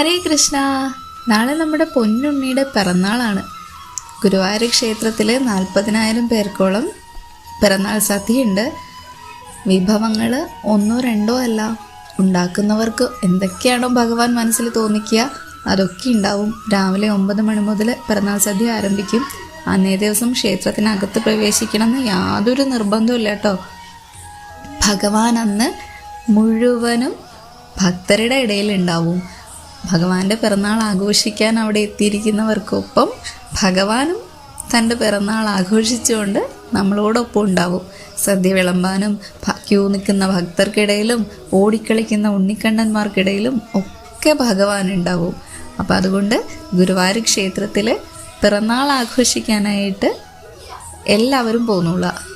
ഹരേ കൃഷ്ണ. നാളെ നമ്മുടെ പൊന്നുണ്ണിയുടെ പിറന്നാളാണ്. ഗുരുവായൂർ ക്ഷേത്രത്തിൽ നാൽപ്പതിനായിരം പേർക്കോളം പിറന്നാൾ സദ്യയുണ്ട്. വിഭവങ്ങൾ ഒന്നോ രണ്ടോ അല്ല. ഉണ്ടാക്കുന്നവർക്ക് എന്തൊക്കെയാണോ ഭഗവാൻ മനസ്സിൽ തോന്നിക്കുക അതൊക്കെ ഉണ്ടാവും. രാവിലെ ഒമ്പത് മണി മുതൽ പിറന്നാൾ സദ്യ ആരംഭിക്കും. അന്നേ ദിവസം ക്ഷേത്രത്തിനകത്ത് പ്രവേശിക്കണമെന്ന് യാതൊരു നിർബന്ധവും ഇല്ല കേട്ടോ. ഭഗവാൻ അന്ന് മുഴുവനും ഭക്തരുടെ ഇടയിൽ ഉണ്ടാവും. ഭഗവാന്റെ പിറന്നാൾ ആഘോഷിക്കാൻ അവിടെ എത്തിയിരിക്കുന്നവർക്കൊപ്പം ഭഗവാനും തന്റെ പിറന്നാൾ ആഘോഷിച്ചുകൊണ്ട് നമ്മളോടൊപ്പം ഉണ്ടാവും. സദ്യ വിളമ്പാനും ക്യൂ നിൽക്കുന്ന ഭക്തർക്കിടയിലും ഓടിക്കളിക്കുന്ന ഉണ്ണിക്കണ്ണന്മാർക്കിടയിലും ഒക്കെ ഭഗവാൻ ഉണ്ടാവും. അപ്പം അതുകൊണ്ട് ഗുരുവായൂർ ക്ഷേത്രത്തിൽ പിറന്നാൾ ആഘോഷിക്കാനായിട്ട് എല്ലാവരും പോന്നോളുക